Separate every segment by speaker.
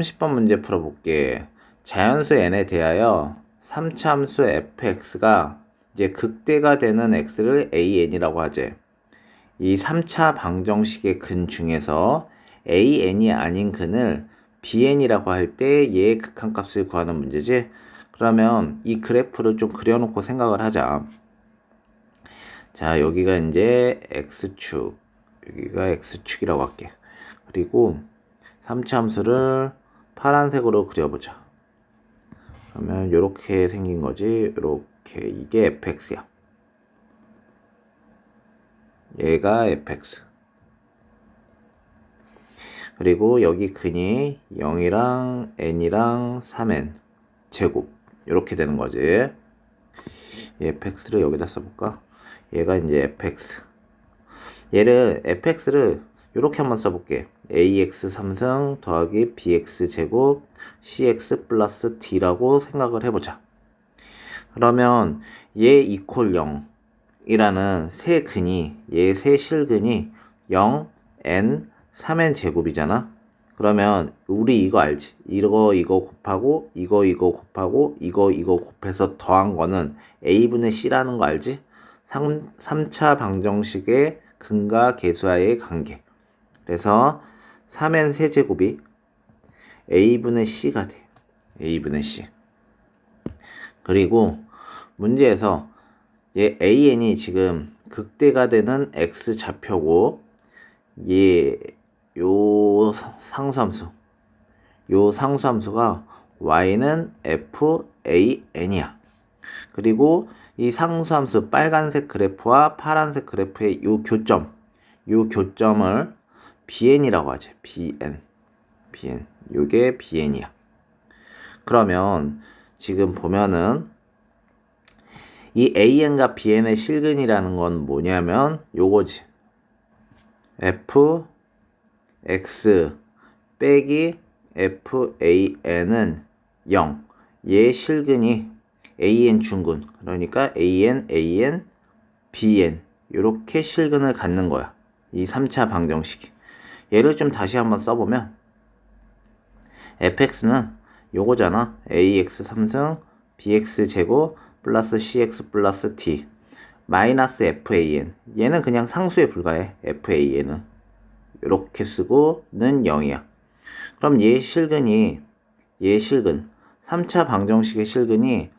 Speaker 1: 30번 문제 풀어볼게. 자연수 n에 대하여 3차 함수 fx가 이제 극대가 되는 x를 an이라고 하지. 이 3차 방정식의 근 중에서 an이 아닌 근을 bn이라고 할 때 얘의 극한값을 구하는 문제지. 그러면 이 그래프를 좀 그려놓고 생각을 하자. 자, 여기가 이제 x축, 여기가 x축이라고 할게. 그리고 3차 함수를 파란색으로 그려보자. 그러면 이렇게 생긴 거지. 이렇게 이게 fx야. 얘가 fx. 그리고 여기 근이 0이랑 n이랑 3n 제곱 이렇게 되는 거지. 이 fx를 여기다 써볼까? 얘가 이제 fx. 얘를 fx를 이렇게 한번 써볼게. ax 3승 더하기 bx 제곱 cx 플러스 d라고 생각을 해보자. 그러면 얘 이퀄 0이라는 세 근이 얘 세 실근이 0, n, 3n 제곱이잖아. 그러면 우리 이거 알지? 이거 이거 곱하고 이거 이거 곱하고 이거 이거 곱해서 더한 거는 a분의 c라는 거 알지? 3, 3차 방정식의 근과 계수와의 관계. 그래서 3n 세제곱이 a분의 c가 돼. a분의 c. 그리고 문제에서 얘 an이 지금 극대가 되는 x 좌표고 얘요 상수함수 요 상수함수가 y는 fan이야. 그리고 이 상수함수 빨간색 그래프와 파란색 그래프의 요 교점 요 교점을 bn이라고 하지. bn. bn. 요게 bn이야. 그러면 지금 보면은 이 an과 bn의 실근이라는 건 뭐냐면 요거지. f x 빼기 fan은 0. 얘 실근이 an 중근. 그러니까 an, an, bn. 이렇게 실근을 갖는 거야. 이 3차 방정식이. 얘를 좀 다시 한번 써보면 fx는 요거잖아. ax 3승 bx 제곱 플러스 cx 플러스 t 마이너스 fan 얘는 그냥 상수에 불과해. fan은 이렇게 쓰고는 0이야. 그럼 얘 실근이 얘 실근 3차 방정식의 실근이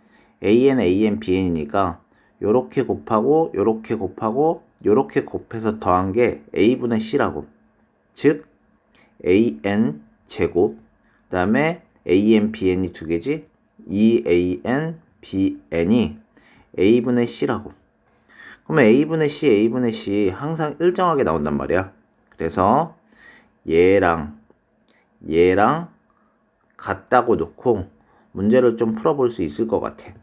Speaker 1: an, an, bn이니까 요렇게 곱하고 요렇게 곱하고 요렇게 곱해서 더한 게 a분의 c라고. 즉 an 제곱 그다음에 an bn이 두 개지 2an bn이 a분의 c라고. 그러면 a분의 c a분의 c 항상 일정하게 나온단 말이야. 그래서 얘랑 얘랑 같다고 놓고 문제를 좀 풀어볼 수 있을 것 같아.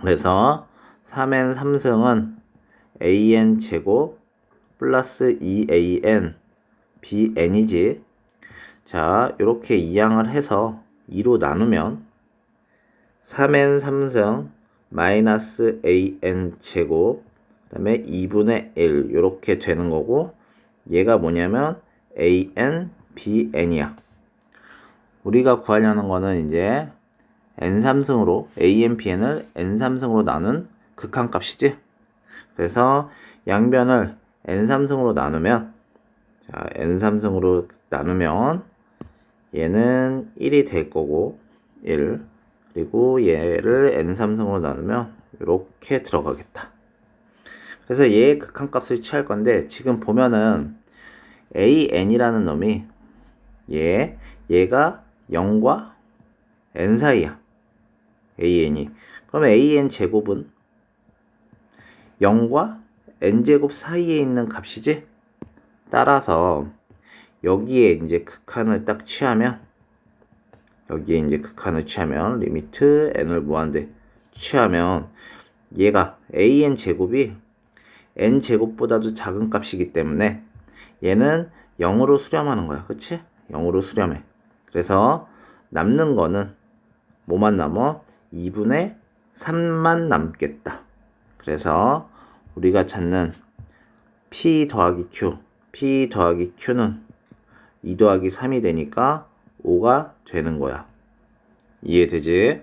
Speaker 1: 그래서 3n 3승은 an 제곱 플러스 2an bn이지. 자, 이렇게 이항을 해서 2로 나누면 3n 3승 마이너스 an 제곱 그 다음에 2분의 1 이렇게 되는 거고 얘가 뭐냐면 an bn이야. 우리가 구하려는 거는 이제 n3승으로 an bn을 n3승으로 나눈 극한값이지. 그래서 양변을 n3승으로 나누면 자, n3승으로 나누면 얘는 1이 될 거고 1 그리고 얘를 n3승으로 나누면 이렇게 들어가겠다. 그래서 얘의 극한값을 취할 건데 지금 보면은 an이라는 놈이 얘 얘가 0과 n 사이야. an이. 그러면 an 제곱은 0과 n제곱 사이에 있는 값이지? 따라서 여기에 이제 극한을 딱 취하면 여기에 이제 극한을 취하면 리미트 n을 무한대 취하면 얘가 an 제곱이 n 제곱보다도 작은 값이기 때문에 얘는 0으로 수렴하는 거야. 그치? 0으로 수렴해. 그래서 남는 거는 뭐만 남어? 2분의 3만 남겠다. 그래서 우리가 찾는 p 더하기 q p 더하기 q는 2 더하기 3이 되니까 5가 되는 거야. 이해되지?